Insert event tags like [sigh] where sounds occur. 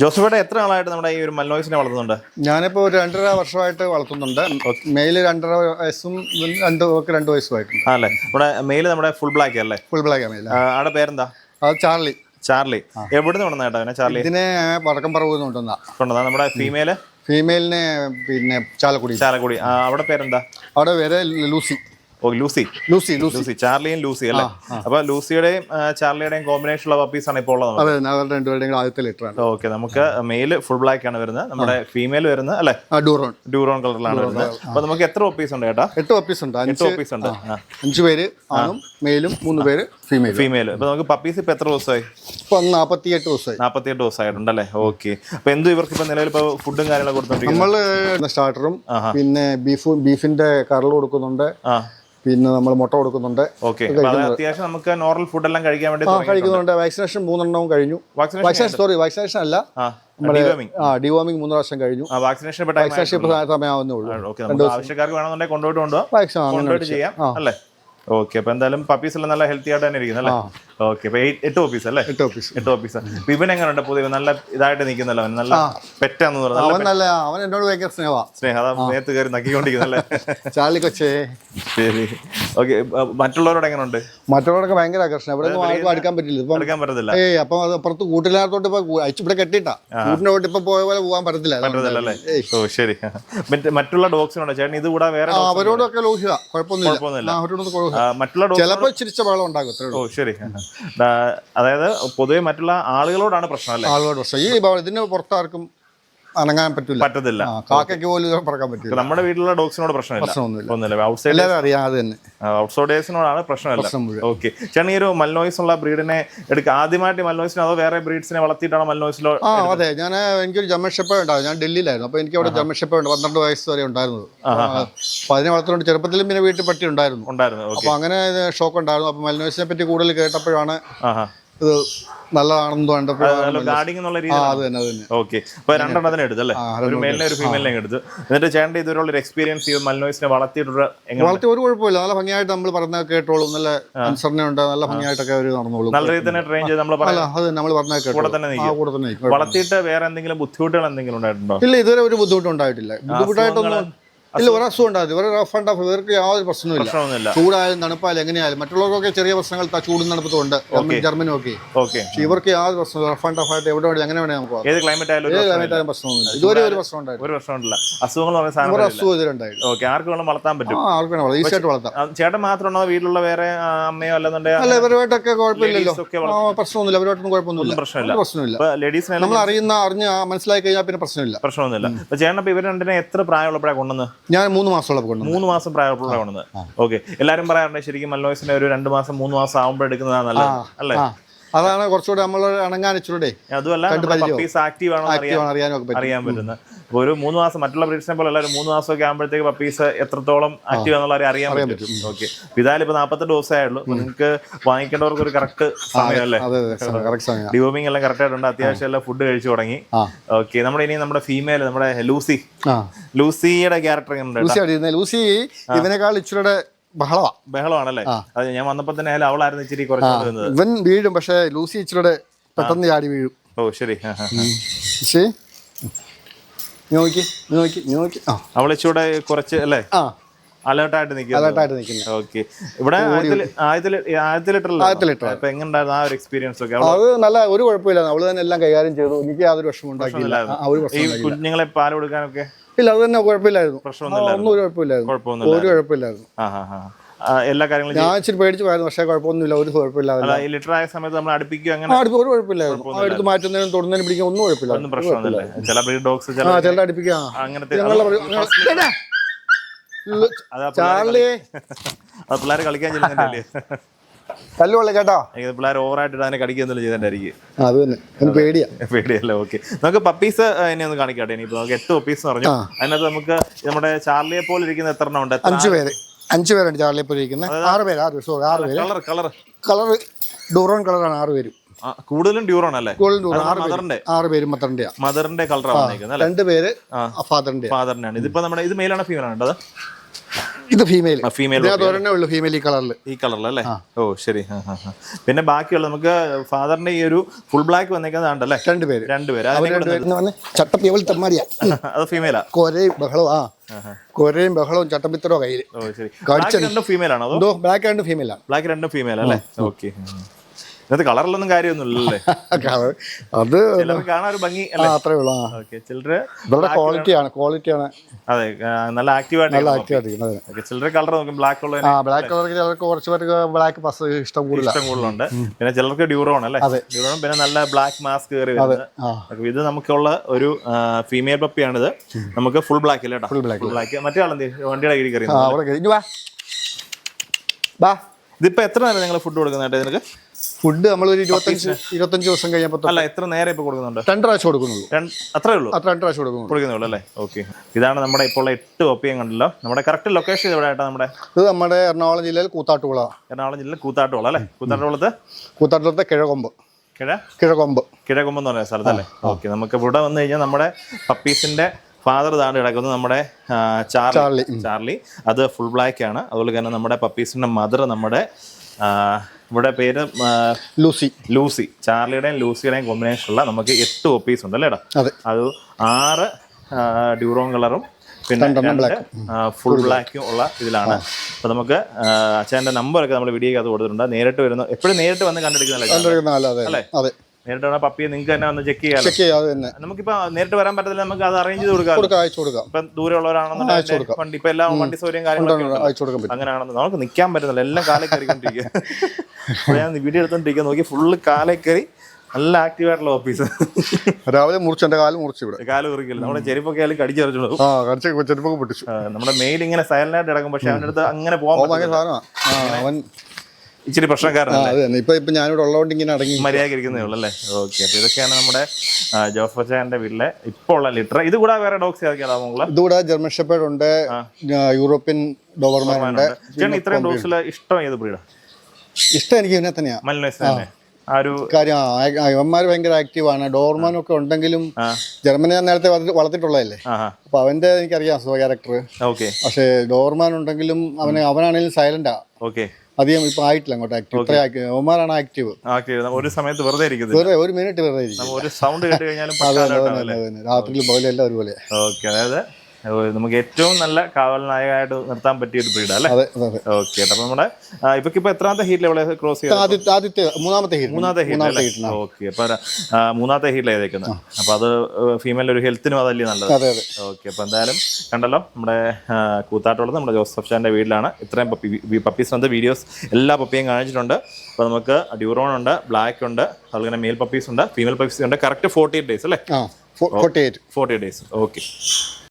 ജോസഫേട്ട എത്ര ആളായിട്ട് നമ്മുടെ ഈ ഒരു മൽനോയ്സിനെ വളർത്തുന്നുണ്ട്? ഞാനിപ്പോൾ ഒരു രണ്ടര വർഷമായിട്ട് വളർത്തുന്നുണ്ട്. മെയിൽ രണ്ടര വയസ്സും രണ്ട് രണ്ട് വയസ്സുമായിട്ടുണ്ട്. അല്ലേ നമ്മുടെ മെയിൽ നമ്മുടെ ഫുൾ ബ്ലാക്ക് അല്ലേ? ഫുൾ ബ്ലാക്ക് മെയിൽ ആടെ പേരെന്താ? അത് ചാർലി. ചാർലി. എവിടെ കൊണ്ടുവന്ന ചേട്ടാ ചാർലി? ഇതിനെ വടക്കം പറവ് കൊണ്ടുവന്ന. കൊണ്ടുവന്ന. നമ്മുടെ ഫീമെയിൽ ഫീമെയിലിനെ പിന്നെ ചാലക്കുടി. ചാലക്കുടി അവിടെ പേരെന്താ? അവിടെ പേര് ലൂസി. ഓ ലൂസി. Lucy Lucy. ചാർലിയും ലൂസി അല്ലേ? അപ്പൊ ലൂസിയുടെയും ചാർലിയുടെയും കോമ്പിനേഷൻ ഉള്ള പപ്പീസ് ആണ് ഇപ്പോൾ ഉള്ളത്. രണ്ടുപേരുടെയും ഓക്കെ നമുക്ക് മെയിൽ ഫുൾ ബ്ലാക്ക് ആണ് വരുന്നത്. നമ്മുടെ ഫീമെയിൽ വരുന്നത് അല്ലെ? ഡൂറോൺ ഡൂറോൺ കളറിലാണ് വരുന്നത്. അപ്പൊ നമുക്ക് എത്ര പപ്പീസ് ഉണ്ട് കേട്ടോ എട്ട് പപ്പീസ് ഉണ്ട്. എട്ട് അഞ്ച് പപ്പീസ് ഉണ്ട്. അഞ്ച് പേര് ആണും മെയിലും മൂന്ന് പേര് ഫീമെയിൽ ഫീമെയിൽ അപ്പൊ നമുക്ക് പപ്പീസ് ഇപ്പൊ എത്ര ദിവസമായി? ഇപ്പം നാൽപ്പത്തി എട്ട് ദിവസമായി ദിവസമായിട്ടുണ്ട് അല്ലേ? ഓക്കെ അപ്പൊ എന്ത് ഇവർക്ക് ഇപ്പൊ നിലവിൽ ഇപ്പൊ ഫുഡും കാര്യങ്ങളും കൊടുത്തോണ്ടിരിക്കുന്നത് നമ്മൾ സ്റ്റാർട്ടറും പിന്നെ ബീഫ് ബീഫിന്റെ കറൽ കൊടുക്കുന്നുണ്ട്. ആ. പിന്നെ നമ്മൾ മുട്ട കൊടുക്കുന്നുണ്ട്. ഓക്കെ അത്യാവശ്യം നമുക്ക് നോർമൽ ഫുഡ് എല്ലാം കഴിക്കാൻ വേണ്ടി കഴിക്കുന്നുണ്ട്. വാക്സിനേഷൻ മൂന്നെണ്ണവും കഴിഞ്ഞു. വാക്സിനേഷൻ സോറി വാക്സിനേഷൻ അല്ല. ഡിവോമിംഗ് മൂന്ന് പ്രാവശ്യം കഴിഞ്ഞു. വാക്സിനേഷൻ വാക്സിനേഷൻ സമയമാവുന്നേ ഉള്ളൂ. ആവശ്യക്കാർക്ക് വേണമെന്നുണ്ടെങ്കിൽ കൊണ്ടുപോയിട്ട് കൊണ്ടുപോകാം വാക്സിൻ കൊണ്ടുപോയിട്ട് ചെയ്യാം അല്ലേ? ഓക്കെ അപ്പൊ എന്തായാലും പപ്പീസ് എല്ലാം നല്ല ഹെൽത്തി ആയിട്ട് തന്നെ ഇരിക്കുന്നു അല്ലേ? ഓക്കെ അപ്പൊ എട്ട് ഓഫീസ് അല്ലേ? എട്ട് ഓഫീസ് എട്ട് ഓഫീസ് ഇവൻ എങ്ങനെയുണ്ട്? പുതിയ നല്ല ഇതായിട്ട് നിൽക്കുന്നല്ലോ അവൻ നല്ല പെറ്റാന്ന് പറഞ്ഞു അവൻ നല്ല അവൻ എന്നോട് ഭയങ്കര സ്നേഹ സ്നേഹ നേരത്ത് കയറി നക്കിക്കൊണ്ടിരിക്കുന്നല്ലേ [laughs] ചാർലി കൊച്ചേ. ശരി. ഓക്കെ മറ്റുള്ളവരോട് എങ്ങനെയുണ്ട് മറ്റുള്ളവരൊക്കെ ഭയങ്കര ആകർഷണം. ഇവിടെ ഒന്നും ആർക്കും അടുക്കാൻ പറ്റില്ല. ഇപ്പം എടുക്കാൻ പറ്റത്തില്ല. ഏ അപ്പം അത് പുറത്ത് കൂട്ടിനകത്തോട്ട് ഇപ്പൊ അയച്ചു ഇവിടെ കെട്ടിട്ടാ കൂട്ടിന്റെ ഇപ്പൊ പോയ പോലെ പോകാൻ പറ്റത്തില്ല. അല്ലേ? ഓ ശരി. മറ്റ് മറ്റുള്ള ഡോഗ്സിനുണ്ടോ ചേട്ടൻ ഇത് കൂടാ വേറെ അവരോടൊക്കെ ലോഹിത. കുഴപ്പമൊന്നുമില്ല. അവരോടൊന്നും മറ്റുള്ള ഡോഗ് ചിലപ്പോ ചിരിച്ച വെള്ളം ഉണ്ടാകും. ഓ ശരി. അതായത് പൊതുവെ മറ്റുള്ള ആളുകളോടാണ് പ്രശ്നം അല്ലേ? ആളുകളോട് പ്രശ്നം. ഈ ഇതിന് പുറത്താർക്കും അനങ്ങാൻ പറ്റില്ല പറ്റത്തില്ല. കാക്കയ്ക്ക് പോലും പറക്കാൻ പറ്റില്ല നമ്മുടെ വീട്ടിലുള്ള ഡോഗ്സിനോട് പ്രശ്നമില്ല. ഔട്ട്സൈഡ് അറിയാം അത് തന്നെ. ഔട്ട്സൈഡേഴ്സിനോടാണ് പ്രശ്നമില്ല. ഓക്കെ ചേട്ടൻ ഈ ഒരു മൽനോയ്സ് ഉള്ള ബ്രീഡിനെ എടുക്കുക ആദ്യമായിട്ട് മൽനോയ്സിനെ അതോ വേറെ ബ്രീഡ്സിനെ വളർത്തിയിട്ടാണ് മൽനോയ്സിലോ ആ അതെ. ഞാൻ എനിക്കൊരു ജമ്മൻ ഉണ്ടാവും ഞാൻ ഡൽഹിയിലായിരുന്നു. അപ്പോൾ എനിക്ക് അവിടെ ജമ്മൻ ഉണ്ട്. പന്ത്രണ്ട് വയസ്സ് വരെ ഉണ്ടായിരുന്നത് അപ്പോൾ അതിനെ വളർത്തുന്നുണ്ട് ചെറുപ്പത്തിലും പിന്നെ വീട്ടിൽ പട്ടി ഉണ്ടായിരുന്നു. ഉണ്ടായിരുന്നു. അപ്പൊ അപ്പോൾ അങ്ങനെ ഷോക്ക് ഉണ്ടായിരുന്നു അപ്പോൾ മൽനോയിസിനെ പറ്റി കൂടുതൽ കേട്ടപ്പോഴാണ് ഇത് നല്ലതാണെന്ന് രണ്ടെണ്ണത്തിന് എടുത്തല്ലേ ഒരു മെയിലിനെ ഒരു ഫീമെയിലിനെ എടുത്തു. എന്നിട്ട് ചേട്ടൻ ഇതുവരെയുള്ള ഒരു എക്സ്പീരിയൻസ് ചെയ്ത് മൽനോയ്സിനെ വളർത്തിയിട്ടുള്ള വളർത്തി ഒരു കുഴപ്പമില്ല. നല്ല ഭംഗിയായിട്ട് നമ്മൾ പറഞ്ഞ കേട്ടോളും. നല്ല അനുസരണയുണ്ട് നല്ല ഭംഗിയായിട്ടൊക്കെ അവർ നടന്നോളും. നല്ല രീതിയിൽ തന്നെ ട്രെയിൻ ചെയ്ത് നമ്മൾ അത് നമ്മൾ പറഞ്ഞ കൂടെ തന്നെ കൂടെ തന്നെ. വളർത്തിയിട്ട് വേറെ എന്തെങ്കിലും ബുദ്ധിമുട്ടുകൾ എന്തെങ്കിലും ഉണ്ടായിട്ടുണ്ടോ? ഇല്ല ഇതുവരെ ഒരു ബുദ്ധിമുട്ടുണ്ടായിട്ടില്ല ബുദ്ധിമുട്ടായിട്ടൊന്നും ഇല്ല ഒരു അസുഖം ഉണ്ടായിരുന്നു ഒരു റഫ് ആൻഡ് ടഫ് ഇവർക്ക് യാതൊരു പ്രശ്നവുമില്ല. ഇല്ല ചൂടായാലും തണുപ്പായാലും എങ്ങനെയായാലും മറ്റുള്ളവർക്കൊക്കെ ചെറിയ പ്രശ്നങ്ങൾ ചൂടും തണുപ്പത്തും ഉണ്ട് ജർമ്മനും ഒക്കെ പക്ഷെ ഇവർക്ക് യാതൊരു പ്രശ്നമില്ല റഫ് ആൻഡ് ടഫ് ആയിട്ട് എവിടെ വേണമെങ്കിലും എങ്ങനെ വേണമെങ്കിൽ നമുക്ക് ഏത് ക്ലൈമറ്റ് ആയാലും ഏത് പ്രശ്നമില്ല. ക്ലൈമറ്റ് ആയാലും പ്രശ്നമൊന്നുമില്ല. ഇതുവരെ ഒരു പ്രശ്നം ഉണ്ടായിട്ടില്ല. ഒരു പ്രശ്നമില്ല അസുഖങ്ങൾ ഒരു അസുഖം ഇതിലുണ്ടായില്ല ഓക്കെ. ആർക്ക് വേണം വളർത്താൻ പറ്റും. ആർക്കും വേണം ഈസി ആയിട്ട് വളർത്താം. ചേട്ടൻ മാത്രമാണോ വീട്ടിലുള്ള വേറെ അമ്മയോ അമ്മയോ അല്ല അല്ലെന്നുണ്ടെങ്കിൽ ഇവരുമായിട്ടൊക്കെ കുഴപ്പമില്ലല്ലോ. പ്രശ്നമൊന്നുമില്ല. അവരുമായിട്ടൊന്നും കുഴപ്പമൊന്നുമില്ല. പ്രശ്നമില്ല. പ്രശ്നമില്ല ലേഡീസിനെ നമ്മൾ അറിയുന്ന അറിഞ്ഞ് മനസ്സിലാക്കി കഴിഞ്ഞാൽ പിന്നെ പ്രശ്നമില്ല. പ്രശ്നമൊന്നുമില്ല. ചേട്ടൻ ഇവർ രണ്ടിനെ എത്ര പ്രായമുള്ളപ്പോഴാണ് കൊണ്ടുവന്ന് ഞാൻ മൂന്ന് മാസമുള്ള കൊണ്ടു മൂന്ന് മാസം പ്രായമുള്ള കൊണ്ടത് ഓക്കെ. എല്ലാരും പറയാറുണ്ട് ശരിക്കും മല്ലോയ്സിനെ ഒരു രണ്ട് മാസം മൂന്ന് മാസം ആകുമ്പോൾ എടുക്കുന്നതാണ് നല്ലത് അല്ലേ? അതാണ് കുറച്ചുകൂടെ നമ്മൾ അണങ്ങാൻ ഇച്ചിരൂടെ അതുമല്ല ആക്റ്റീവ് ആണോ അറിയാൻ പറ്റുന്നത്. ഒരു മൂന്ന് മാസം മറ്റുള്ള ബ്രീഡ്സിനെ പോലെ എല്ലാവരും മൂന്ന് മാസമൊക്കെ ആകുമ്പോഴത്തേക്ക് പപ്പീസ് എത്രത്തോളം ആക്റ്റീവ് ആണെന്നുള്ള അറിയാൻ പറ്റും. ഓക്കെ ഇതായാലും ഇപ്പൊ നാൽപ്പത്തെട്ട് ദിവസമേ ആയുള്ളൂ. നിങ്ങൾക്ക് വാങ്ങിക്കേണ്ടവർക്ക് ഒരു കറക്റ്റ് സമയം ഡിവോമിംഗ് എല്ലാം കറക്റ്റ് ആയിട്ടുണ്ട്. അത്യാവശ്യം എല്ലാം ഫുഡ് കഴിച്ചു തുടങ്ങി. ഓക്കെ നമ്മുടെ ഇനി നമ്മുടെ ഫീമെയിൽ നമ്മുടെ ലൂസി. ലൂസിയുടെ ക്യാരക്ടർ ഉണ്ട് ലൂസി ഇവനേക്കാൾ ഇച്ചിരിയുടെ ബഹളവാ. ബഹളമാണല്ലേ? അതെ ഞാൻ വന്നപ്പോ തന്നെ അവളായിരുന്നു ഇച്ചിരി കുറച്ച് ഇവൻ വീഴും പക്ഷേ ലൂസി ഇച്ചിരിയുടെ പെട്ടെന്ന് ചാടി വീഴും. ഓ ശരി. ശരി. നോക്കി ചൂടെ നോക്കി നോക്കി. ആ. കുറച്ച് അല്ലേ? ആ. അലേർട്ടായിട്ട് നിൽക്കുക അലേർട്ടായിട്ട് നിൽക്കുന്നത് ഓക്കെ. ഇവിടെ ആദ്യത്തിൽ ലിറ്റർ ആദ്യത്തെ ലിറ്റർ അപ്പൊ എങ്ങനെയുണ്ടായിരുന്നു ആ ഒരു എക്സ്പീരിയൻസ് ഒക്കെ? അത് നല്ല ഒരു കുഴപ്പമില്ല അവൾ തന്നെ എല്ലാം കൈകാര്യം ചെയ്തു. എനിക്ക് യാതൊരു വിഷമം ഉണ്ടാക്കിയില്ല. ഈ. കുഞ്ഞുങ്ങളെ പാൽ കൊടുക്കാനൊക്കെ ഇല്ല അത് തന്നെ കുഴപ്പമില്ലായിരുന്നു. ഒന്നും ഒരു കുഴപ്പമില്ലായിരുന്നു. ഒരു കുഴപ്പമില്ലായിരുന്നു. എല്ലാ കാര്യങ്ങളും ഞാൻ ഇച്ചിരി പേടിച്ചു പോയിരുന്നു പക്ഷേ കുഴപ്പമൊന്നുമില്ല ഒരു കുഴപ്പമില്ല ലിറ്റർ ആയ സമയത്ത് നമ്മൾ അടുപ്പിക്കുക അങ്ങനെ അടുപ്പ് ഒരു കുഴപ്പമില്ലായിരുന്നു. എടുത്ത് മാറ്റുന്നതിനും തൊടുന്നതിനും പിടിക്കാൻ ഒന്നും കുഴപ്പമില്ല. ഒന്നും പ്രശ്നമൊന്നുമില്ല. ചില ബ്രീഡ് ഡോഗ്സ് ചില ആ ചിലരുടെ അടുപ്പിക്കാം അങ്ങനത്തെ ചാർലി! അത് പിള്ളേർ കളിക്കാൻ ചെല്ലുന്നില്ലേ കല്ലുകൊള്ളി കേട്ടോ. പിള്ളേർ ഓവറായിട്ട് അതിനെ കടിക്കുന്നില്ല ചെയ്തിട്ടായിരിക്കും അത് തന്നെ. പേടിയാ. പേടിയല്ല ഓക്കെ നമുക്ക് പപ്പീസ് എന്നെ ഒന്ന് കാണിക്കട്ടെ ഇനിയിപ്പോ. നമുക്ക് എട്ട് പപ്പീസ് പറഞ്ഞു. അതിനകത്ത് നമുക്ക് നമ്മുടെ ചാർലിയെ പോലെ ഇരിക്കുന്ന എത്ര എണ്ണം ഉണ്ട്? അഞ്ചു പേര്. അഞ്ച് പേരുണ്ട് ചാർലി പോലെ ഇരിക്കുന്നത്. ആറ് പേര് ആറ് പേര്. സോറി ആറ് പേര്. കളർ കളർ കളർ ഡൂറോൺ കളറാണ് ആറ് പേരും. കൂടുതലും ഡ്യൂറോൺ അല്ലേ? ഗോൾഡൻ ആറ് പേര്. മദറിന്റെ മദറിന്റെ കളറാണ് രണ്ട് പേര് ഫാദറിന്റെ ഫാദറിന്റെ ആണ് ഇതിപ്പോ നമ്മുടെ ഇത് മെയിലാണ് ഫീമെയിൽ ആണ് ഇത് ഫീമെയിൽ ഫീമെയിൽ ഒരെണ്ണേ ഉള്ളൂ ഫീമെയിൽ ഈ കളറിൽ ഈ കളറിൽ അല്ലേ? ഓ ശരി. പിന്നെ ബാക്കിയുള്ള നമുക്ക് ഫാദറിന്റെ ഈ ഒരു ഫുൾ ബ്ലാക്ക് വന്നേക്കുന്നതാണ്ടല്ലേ രണ്ടുപേര് രണ്ടുപേര് ചട്ടപ്പി അവൾ അത് ഫീമെയിലാ കൊരയും ബഹളവും ആ. കൊരയും ബഹളവും ചട്ടപ്പിത്തരോ കയ്യിൽ ഓ ശരി. ബ്ലാക്ക് രണ്ടും ഫീമെയിൽ ആണോ ബ്ലാക്ക് രണ്ടും ഫീമെയിലാണ് ബ്ലാക്ക് രണ്ടും ഫീമെയിൽ അല്ലേ? ഓക്കെ. ഇതിനകത്ത് കളറിലൊന്നും കാര്യമൊന്നുമില്ലല്ലേ? [laughs] അത് ചിലർക്ക് കാണാൻ ഒരു ഭംഗി അത്രേ ഉള്ളൂ ചിലര് ഇവരുടെ ക്വാളിറ്റിയാണ് ക്വാളിറ്റിയാണ് അതെ നല്ല ആക്റ്റീവായിട്ട് നല്ല ആക്റ്റീവ് ആയിട്ടിരിക്കുന്നത് ഓക്കെ കളർ നോക്കും ബ്ലാക്ക് ഉള്ള ആ ബ്ലാക്ക് കളർ ചിലർക്ക് കുറച്ച് പേർക്ക് ബ്ലാക്ക് പസ് ഇഷ്ടം കൂടുതലാണ് ഇഷ്ടം കൂടുതലുണ്ട്. പിന്നെ ചിലർക്ക് ഡ്യൂറോൺ അല്ലേ? അതെ. ഡ്യൂറോൺ പിന്നെ നല്ല ബ്ലാക്ക് മാസ്ക് കയറി വരുന്നത്. ഇത് നമുക്കുള്ള ഒരു ഫീമെയിൽ പപ്പിയാണിത് നമുക്ക് ഫുൾ ബ്ലാക്ക് അല്ലേ ഫുൾ ബ്ലാക്ക് ബ്ലാക്ക് മറ്റേ ആളെന്ത് വണ്ടിയുടെ കീഴിൽ കയറി ഇതിപ്പോ എത്ര നേരം നിങ്ങൾ ഫുഡ് കൊടുക്കുന്നുണ്ട് നിനക്ക് ഫുഡ് നമ്മൾ ഒരു ഇരുപത്തഞ്ച് ഇരുപത്തഞ്ച് ദിവസം കഴിയുമ്പോൾ അല്ല എത്ര നേരം ഇപ്പൊ കൊടുക്കുന്നുണ്ട്? രണ്ട് പ്രാവശ്യം കൊടുക്കുന്നുള്ളൂ. അത്രേ ഉള്ളൂ? അത്ര രണ്ട് പ്രാവശ്യം കൊടുക്കുന്നു കൊടുക്കുന്നുള്ളൂ അല്ലേ? ഓക്കെ ഇതാണ് നമ്മുടെ ഇപ്പോൾ എട്ട് ഒപ്പിയും കണ്ടല്ലോ നമ്മുടെ കറക്റ്റ് ലൊക്കേഷൻ എവിടെ നമ്മുടെ? ഇത് നമ്മുടെ എറണാകുളം ജില്ലയിൽ കൂത്താട്ടുകുള. എറണാകുളം ജില്ലയിൽ കൂത്താട്ടുകുള അല്ലേ? കൂത്താട്ടുകുളത്ത്? കൂത്താട്ടുകുളത്തെ കിഴകൊമ്പ് കിഴ? കിഴകൊമ്പ് കിഴകൊമ്പ് എന്ന് പറയുന്ന സ്ഥലത്തല്ലേ ഓക്കെ നമുക്ക് ഇവിടെ വന്നു കഴിഞ്ഞാൽ നമ്മുടെ പപ്പീസിന്റെ ഫാദർ താണ്ട് കിടക്കുന്നത് നമ്മുടെ ചാർലി. ചാർലി. അത് ഫുൾ ബ്ലാക്ക് ആണ്. അതുപോലെ തന്നെ നമ്മുടെ പപ്പീസിന്റെ മദർ നമ്മുടെ ഇവിടെ പേര് ലൂസി. ലൂസി. ചാർലിയുടെയും ലൂസിയുടെയും കോമ്പിനേഷനുള്ള നമുക്ക് എട്ട് ഒപ്പീസ് ഉണ്ട് അല്ലേടാ അതെ. ആറ് ഡ്യൂറോൺ കളറും പിന്നെ ഫുൾ ബ്ലാക്കും ഉള്ള ഇതിലാണ്. അപ്പൊ നമുക്ക് അച്ഛന്റെ നമ്പറൊക്കെ നമ്മൾ വീഡിയോ അത് കൊടുത്തിട്ടുണ്ട്. നേരിട്ട് വരുന്ന എപ്പോഴും നേരിട്ട് വന്ന് കണ്ടെടുക്കുന്നതല്ലേ അല്ലേ? നേരിട്ട് വേണം പപ്പിയെ നിങ്ങൾക്ക് തന്നെ വന്ന് ചെക്ക് ചെയ്യാം ചെക്ക് ചെയ്യാതെ തന്നെ. നമുക്കിപ്പോ നേരിട്ട് വരാൻ പറ്റത്തില്ല നമുക്ക് അത് അറേഞ്ച് ചെയ്ത് കൊടുക്കാം കൊടുക്കാം അയച്ചു കൊടുക്കാം. ഇപ്പം ദൂരെയുള്ളവരാണെന്നുണ്ടെങ്കിൽ വണ്ടി ഇപ്പൊ എല്ലാ വണ്ടി സൗകര്യം കാര്യങ്ങളൊക്കെ. അയച്ചു കൊടുക്കാൻ പറ്റും. അങ്ങനെയാണെന്ന് നമുക്ക് നിൽക്കാൻ പറ്റുന്നില്ല എല്ലാം കാലേ കയറിക്കൊണ്ടിരിക്കുക. ഞാൻ വീഡിയോ എടുത്തോണ്ടിരിക്കുക നോക്കി ഫുള്ള് കാലേ കയറി നല്ല ആക്റ്റീവ് ആയിട്ടുള്ള ഓഫീസ് രാവിലെ മുറിച്ച് എന്റെ കാൽ മുറിച്ച് ഇവിടെ. കാൽ കുറിക്കില്ല നമ്മുടെ ചെരുപ്പൊക്കെ ആയാലും കടിച്ചു പറിച്ചോളൂ ആ കടിച്ച ചെരുപ്പൊക്കെ പൊട്ടിച്ചു. നമ്മുടെ മെയിൽ ഇങ്ങനെ സൈലന്റ് ആയിട്ട് ഇടക്കും പക്ഷെ അവന്റെ അടുത്ത് അങ്ങനെ പോകാൻ ഇച്ചിരി പ്രശ്നക്കാരാണ് അത് ഇപ്പൊ ഇപ്പൊ ഞാനിവിടെ ഉള്ളതുകൊണ്ട് ഇങ്ങനെ അടങ്ങി മര്യാദ ഇരിക്കുന്നേ ഉള്ളൂ അല്ലേ ഓക്കെ അപ്പൊ ഇതൊക്കെയാണ് നമ്മുടെ അച്ചായന്റെ വീട്ടിലെ ഇപ്പോൾ ഉള്ള ലിറ്റർ ഇത് കൂടാതെ വേറെ ഡോഗ്സ് ഇതുകൂടെ ജർമ്മൻ ഷെപ്പേഡ് ഉണ്ട് യൂറോപ്യൻ ഡോവർമാൻ ഉണ്ട് ഇത്രയും ഡോഗ്സിൽ ഇഷ്ടം ഏത് ബ്രീഡാ? ഇഷ്ടം എനിക്ക് ഇതിനെ തന്നെയാ. മലിനോയ്സ് തന്നെ. ആ. ഒരു കാര്യം ഇവന്മാർ ഭയങ്കര ആക്റ്റീവാണ് ഡോർമാനും ഒക്കെ ഉണ്ടെങ്കിലും ജർമ്മനി ഞാൻ നേരത്തെ വളർത്തിട്ടുള്ളതല്ലേ വളർത്തിയിട്ടുള്ളതല്ലേ? അപ്പൊ അവന്റെ എനിക്കറിയാം സ്വ ക്യാരക്ടർ പക്ഷേ ഡോർമാൻ ഉണ്ടെങ്കിലും അവന് അവനാണെങ്കിലും സൈലന്റാ ഓക്കെ. അധികം ഇപ്പൊ ആയിട്ടില്ല അങ്ങോട്ട് ആക്റ്റീവ് ഇത്ര ഒമാറാണ് ആക്റ്റീവ് ഓക്കെ ഒരു സമയത്ത് വെറുതെ ഇരിക്കുന്നത് വെറുതെ ഒരു മിനിറ്റ് വെറുതെ ഇരിക്കും. ഒരു സൗണ്ട് കേട്ട് കഴിഞ്ഞാലും. രാത്രിയിൽ പോലെ എല്ലാം ഒരുപോലെ. ഓക്കെ അതായത് നമുക്ക് ഏറ്റവും നല്ല കാവൽ നായകായിട്ട് നിർത്താൻ പറ്റിയ ഒരു ബ്രീഡ് അല്ലേ? ഓക്കെ അപ്പൊ നമ്മുടെ ഇപ്പൊ ഇവക്ക് ഇപ്പൊ എത്രാമത്തെ ഹീറ്റിൽ എവിടെ ക്രോസ് ചെയ്ത് ആദ്യത്തെ മൂന്നാമത്തെ ഹീറ്റ് മൂന്നാമത്തെ ഹീറ്റ് ഓക്കെ അപ്പൊ മൂന്നാമത്തെ ഹീറ്റിൽ ഏതേക്കുന്നത് അപ്പൊ അത് ഫീമെയിൽ ഒരു ഹെൽത്തിനും അതല്ലേ നല്ലത്? ഓക്കെ അപ്പൊ എന്തായാലും കണ്ടല്ലോ നമ്മുടെ കൂത്താട്ടുള്ളത് നമ്മുടെ ജോസഫ് ഷാന്റെ വീട്ടിലാണ്. ഇത്രയും പപ്പി പപ്പീസ് ഉണ്ട് വീഡിയോസ് എല്ലാ പപ്പിയും കാണിച്ചിട്ടുണ്ട്. അപ്പോൾ നമുക്ക് ഡ്യൂറോൺ ഉണ്ട് ബ്ലാക്ക് ഉണ്ട് അതുപോലെ തന്നെ മെയിൽ പപ്പീസ് ഉണ്ട് ഫീമെയിൽ പപ്പീസ് ഉണ്ട്. കറക്റ്റ് ഫോർട്ടി എയ്റ്റ് ഡേയ്സ് അല്ലേ? ആ forty eight forty days okay